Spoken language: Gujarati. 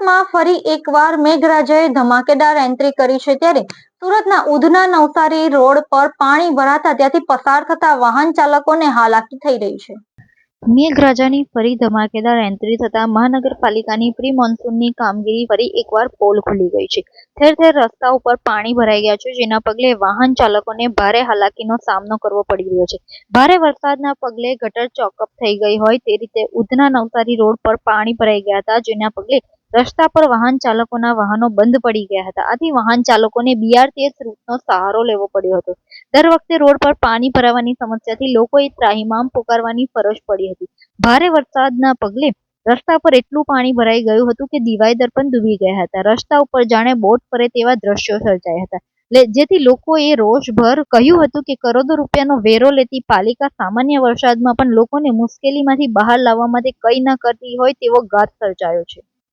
સુરતમાં ફરી એકવાર મેઘરાજાએ ધમાકેદાર એન્ટ્રી કરી છે ત્યારે સુરતના ઉધના નવસારી રોડ પર પાણી ભરાતા ત્યાંથી પસાર થતા વાહન ચાલકોને હાલાકી થઈ રહી છે. મેઘરાજાની ફરી ધમાકેદાર એન્ટ્રી થતા મહાનગરપાલિકાની પ્રી મોન્સૂનની કામગીરી ફરી એકવાર પોલ ખુલી ગઈ છે. ઠેર ઠેર રસ્તા ઉપર પાણી ભરાઈ ગયા છે, જેના પગલે વાહન ચાલકોને ભારે હાલાકીનો સામનો કરવો પડી રહ્યો છે. ભારે વરસાદના પગલે ગટર ચોકઅપ થઈ ગઈ હોય તે રીતે ઉધના નવસારી રોડ પર પાણી ભરાઈ ગયા હતા, જેના પગલે રસ્તા પર વાહન ચાલકોના વાહનો બંધ પડી ગયા હતા. આથી વાહન ચાલકોને બીઆરટીએસ રૂટનો સહારો લેવો પડ્યો હતો. દર વખતે રોડ પર પાણી ભરાવાની સમસ્યાથી લોકોએ ત્રાહિમામ પુકારવાની ફરજ પડી હતી. ભારે વરસાદના પગલે રસ્તા પર એટલું પાણી ભરાઈ ગયું હતું કે ડિવાઈડર પણ ડૂબી ગયા હતા. રસ્તા ઉપર જાણે બોટ ફરે તેવા દ્રશ્યો સર્જાયા હતા. જેથી લોકોએ રોષભર કહ્યું હતું કે કરોડો રૂપિયાનો વેરો લેતી પાલિકા સામાન્ય વરસાદમાં પણ લોકોને મુશ્કેલીમાંથી બહાર લાવવા માટે કંઈ ન કરતી હોય તેવો ઘાત સર્જાયો છે.